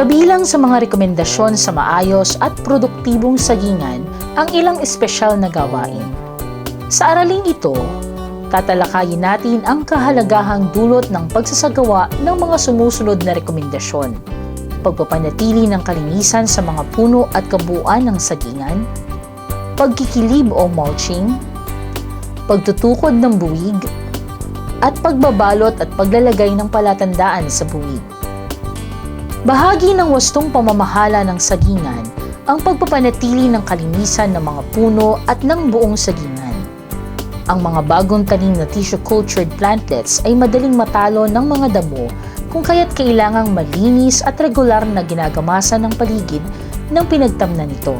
Kabilang sa mga rekomendasyon sa maayos at produktibong sagingan ang ilang espesyal na gawain. Sa araling ito, tatalakayin natin ang kahalagahang dulot ng pagsasagawa ng mga sumusunod na rekomendasyon. Pagpapanatili ng kalinisan sa mga puno at kabuuan ng sagingan, pagkikilib o mulching, pagtutukod ng buwig, at pagbabalot at paglalagay ng palatandaan sa buwig. Bahagi ng wastong pamamahala ng sagingan ang pagpapanatili ng kalinisan ng mga puno at ng buong sagingan. Ang mga bagong tanim na tissue-cultured plantlets ay madaling matalo ng mga damo kung kaya't kailangang malinis at regular na ginagamasan ng paligid ng pinagtamnan nito.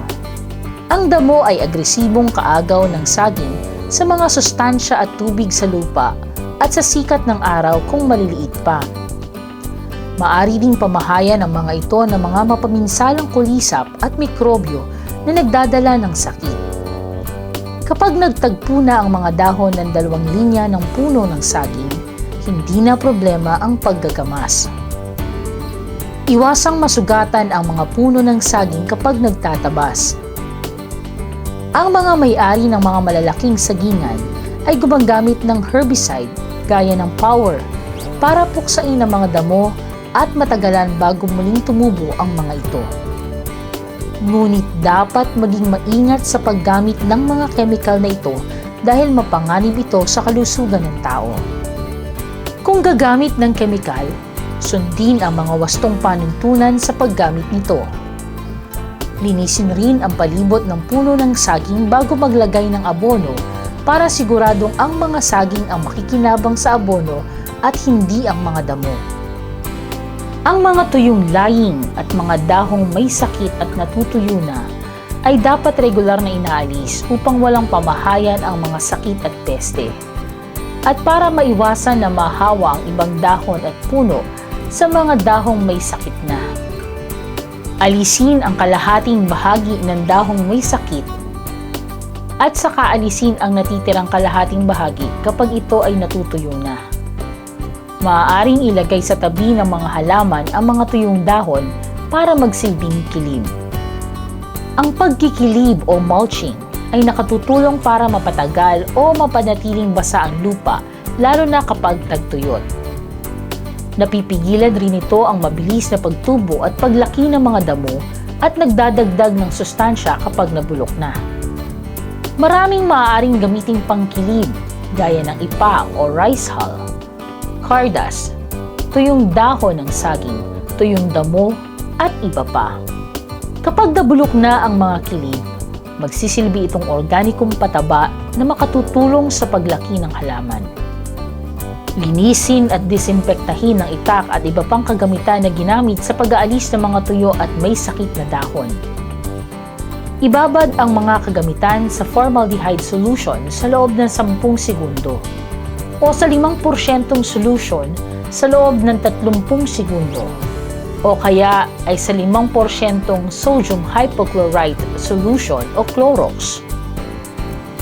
Ang damo ay agresibong kaagaw ng saging sa mga sustansya at tubig sa lupa at sa sikat ng araw kung maliliit pa. Maari ding pamahayan ang mga ito ng mga mapaminsalang kulisap at mikrobyo na nagdadala ng sakit. Kapag nagtagpo na ang mga dahon ng dalawang linya ng puno ng saging, hindi na problema ang paggagamas. Iwasang masugatan ang mga puno ng saging kapag nagtatabas. Ang mga may-ari ng mga malalaking sagingan ay gumagamit ng herbicide gaya ng power para puksain ang mga damo at matagalan bago muling tumubo ang mga ito. Ngunit dapat maging maingat sa paggamit ng mga chemical na ito dahil mapanganib ito sa kalusugan ng tao. Kung gagamit ng chemical, sundin ang mga wastong panuntunan sa paggamit nito. Linisin rin ang palibot ng puno ng saging bago maglagay ng abono para siguradong ang mga saging ang makikinabang sa abono at hindi ang mga damo. Ang mga tuyong lying at mga dahong may sakit at natutuyo na ay dapat regular na inaalis upang walang pamahayan ang mga sakit at peste. At para maiwasan na mahawa ang ibang dahon at puno sa mga dahong may sakit na. Alisin ang kalahating bahagi ng dahong may sakit at saka alisin ang natitirang kalahating bahagi kapag ito ay natutuyo na. Maaaring ilagay sa tabi ng mga halaman ang mga tuyong dahon para magsilbing kilib. Ang pagkikilib o mulching ay nakatutulong para mapatagal o mapanatiling basa ang lupa lalo na kapag tagtuyot. Napipigilan rin ito ang mabilis na pagtubo at paglaki ng mga damo at nagdadagdag ng sustansya kapag nabulok na. Maraming maaaring gamiting pangkilib gaya ng ipa o rice hull, cardas, tuyong dahon ng saging, tuyong damo at iba pa. Kapag nabulok na ang mga kilib, magsisilbi itong organikong pataba na makatutulong sa paglaki ng halaman. Linisin at disimpektahin ang itak at iba pang kagamitan na ginamit sa pag-aalis ng mga tuyo at may sakit na dahon. Ibabad ang mga kagamitan sa formaldehyde solution sa loob ng 10 segundo o sa 5% solution sa loob ng 30 segundo o kaya ay sa 5% sodium hypochlorite solution o Clorox.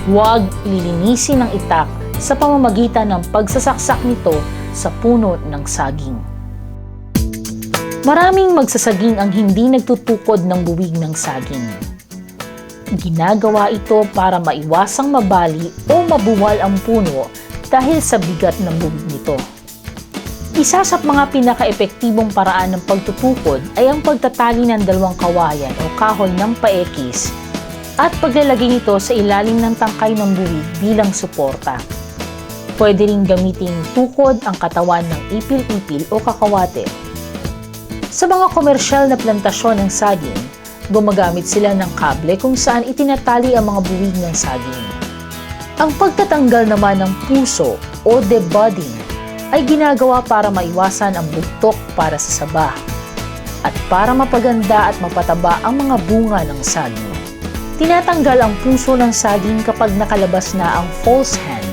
Huwag lilinisin ang itak sa pamamagitan ng pagsasaksak nito sa puno ng saging. Maraming magsasaging ang hindi nagtutukod ng buwig ng saging. Ginagawa ito para maiwasang mabali o mabuwal ang puno dahil sa bigat ng buwig nito. Isa sa mga pinaka-epektibong paraan ng pagtutukod ay ang pagtatali ng dalawang kawayan o kahoy ng paekis at paglalagay nito sa ilalim ng tangkay ng buwig bilang suporta. Pwede rin gamiting tukod ang katawan ng ipil-ipil o kakawate. Sa mga komersyal na plantasyon ng saging, gumagamit sila ng kable kung saan itinatali ang mga buwig ng saging. Ang pagtatanggal naman ng puso o debudding ay ginagawa para maiwasan ang bugtok para sa saba at para mapaganda at mapataba ang mga bunga ng saging. Tinatanggal ang puso ng saging kapag nakalabas na ang false hand.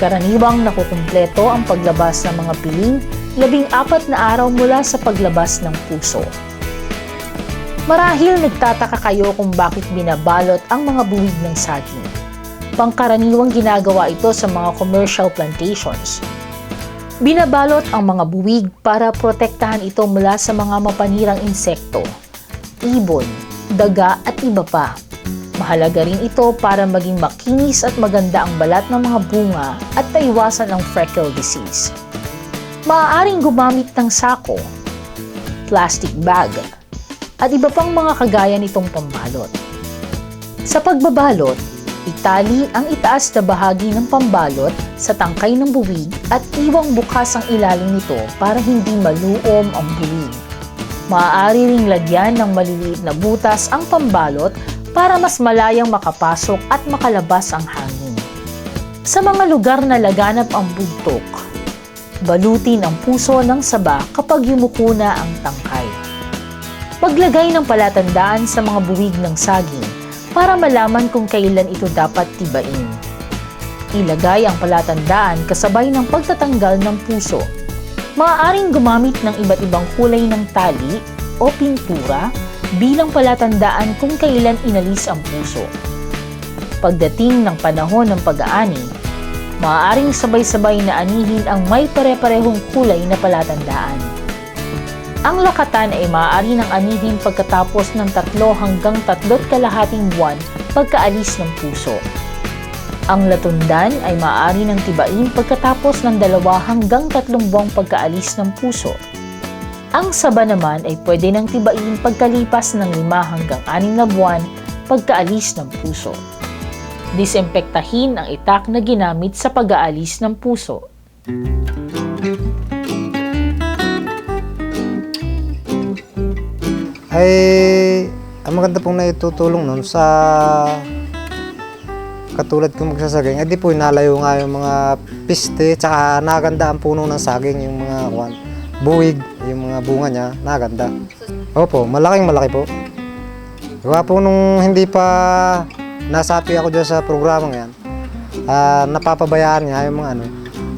Karaniwang nakukumpleto ang paglabas ng mga piling labing apat na araw mula sa paglabas ng puso. Marahil nagtataka kayo kung bakit binabalot ang mga buwig ng saging. Pangkaraniwang ginagawa ito sa mga commercial plantations. Binabalot ang mga buwig para protektahan ito mula sa mga mapanirang insekto, ibon, daga at iba pa. Mahalaga rin ito para maging makinis at maganda ang balat ng mga bunga at taiwasan ang freckle disease. Maaaring gumamit ng sako, plastic bag, at iba pang mga kagaya nitong pambalot. Sa pagbabalot, itali ang itaas na bahagi ng pambalot sa tangkay ng buwig at iwang bukas ang ilalim nito para hindi maluom ang buwig. Maaari ring lagyan ng maliliit na butas ang pambalot para mas malayang makapasok at makalabas ang hangin. Sa mga lugar na laganap ang bugtok, balutin ang puso ng saba kapag yumuko na ang tangkay. Paglagay ng palatandaan sa mga buwig ng saging para malaman kung kailan ito dapat tibain. Ilagay ang palatandaan kasabay ng pagtatanggal ng puso. Maaaring gumamit ng iba't ibang kulay ng tali o pintura bilang palatandaan kung kailan inalis ang puso. Pagdating ng panahon ng pag-aani, maaaring sabay-sabay na anihin ang may pare-parehong kulay na palatandaan. Ang lakatan ay maaari ng anihin pagkatapos ng tatlo hanggang tatlot kalahating buwan pagkaalis ng puso. Ang latundan ay maaari ng tibain pagkatapos ng dalawa hanggang tatlong buwang pagkaalis ng puso. Ang saba naman ay pwede nang tibain pagkalipas ng 5 hanggang 6 na buwan pagkaalis ng puso. Disimpektahin ang itak na ginamit sa pag-aalis ng puso. Ay ang maganda pong naitutulong nun sa katulad kong magsasaging, edi po nalayo nga yung mga piste, tsaka naganda ang puno ng saging, yung mga kwan, buwig, yung mga bunga niya, naganda. Opo, malaking malaki po. Gawa po nung hindi pa nasapi ako dyan sa programang yan, ah, napapabayaan niya yung mga ano,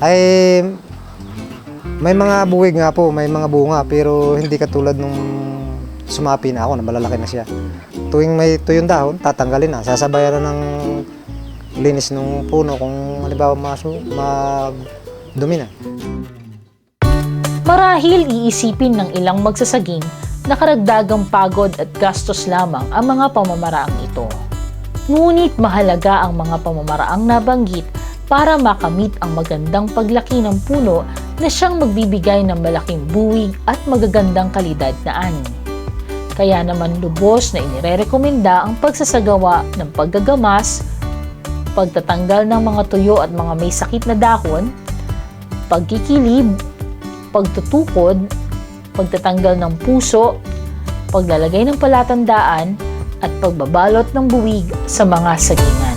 ay may mga buwig nga po, may mga bunga, pero hindi katulad nung sumapi na ako, na malalaki na siya. Tuwing may tuyong dahon, tatanggalin na. Sasabayan na ng linis ng puno kung halimbawa maso, magdumi na. Marahil iisipin ng ilang magsasaging na karagdagang pagod at gastos lamang ang mga pamamaraang ito. Ngunit mahalaga ang mga pamamaraang nabanggit para makamit ang magandang paglaki ng puno na siyang magbibigay ng malaking buwig at magagandang kalidad na ani. Kaya naman lubos na inirerekomenda ang pagsasagawa ng paggagamas, pagtatanggal ng mga tuyo at mga may sakit na dahon, pagkikilib, pagtutukod, pagtatanggal ng puso, paglalagay ng palatandaan, at pagbabalot ng buwig sa mga sagingan.